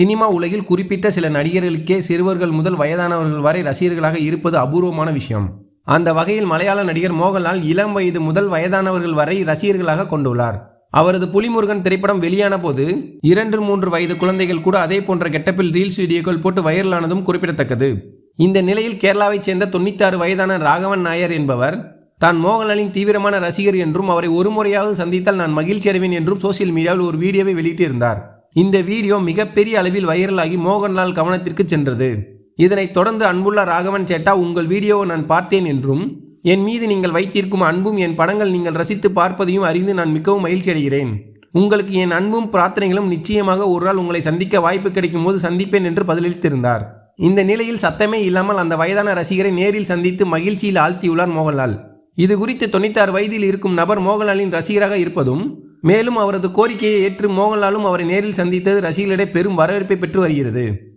Cinema உலகில் குறிப்பிட்ட சில நடிகர்களுக்கே சிறுவர்கள் முதல் வயதானவர்கள் வரை ரசிகர்களாக இருப்பது அபூர்வமான விஷயம். அந்த வகையில் மலையாள நடிகர் மோகன்லால் இளம் வயது முதல் வயதானவர்கள் வரை ரசிகர்களாக கொண்டுள்ளார். அவரது புலிமுருகன் திரைப்படம் வெளியான போது இரண்டு மூன்று வயது குழந்தைகள் கூட அதே போன்ற கெட்டப்பில் ரீல்ஸ் வீடியோக்கள் போட்டு வைரலானதும் குறிப்பிடத்தக்கது. இந்த நிலையில் கேரளாவைச் சேர்ந்த தொண்ணூத்தாறு வயதான ராகவன் நாயர் என்பவர் தான் மோகன்லாலின் தீவிரமான ரசிகர் என்றும் அவரை ஒரு முறையாவது சந்தித்தால் நான் மகிழ்ச்சி அடைவேன் என்றும் சோசியல் மீடியாவில் ஒரு வீடியோவை வெளியிட்டிருந்தார். இந்த வீடியோ மிகப்பெரிய அளவில் வைரலாகி மோகன்லால் கவனத்திற்கு சென்றது. இதனைத் தொடர்ந்து அன்புள்ள ராகவன் சேட்டா உங்கள் வீடியோவை நான் பார்த்தேன் என்றும் என் மீது நீங்கள் வைத்திருக்கும் அன்பும் என் படங்கள் நீங்கள் ரசித்து பார்ப்பதையும் அறிந்து நான் மிகவும் மகிழ்ச்சி அடைகிறேன். உங்களுக்கு என் அன்பும் பிரார்த்தனைகளும் நிச்சயமாக ஒரு நாள் உங்களை சந்திக்க வாய்ப்பு கிடைக்கும் போது சந்திப்பேன் என்று பதிலளித்திருந்தார். இந்த நிலையில் சத்தமே இல்லாமல் அந்த வயதான ரசிகரை நேரில் சந்தித்து மகிழ்ச்சியில் ஆழ்த்தியுள்ளார் மோகன்லால். இது குறித்து தொண்ணூத்தாறு வயதில் இருக்கும் நபர் மோகன்லாலின் ரசிகராக இருப்பதும் மேலும் அவரது கோரிக்கையை ஏற்று மோகன்லாலும் அவரை நேரில் சந்தித்தது ரசிகர்களிடையே பெரும் வரவேற்பை பெற்று வருகிறது.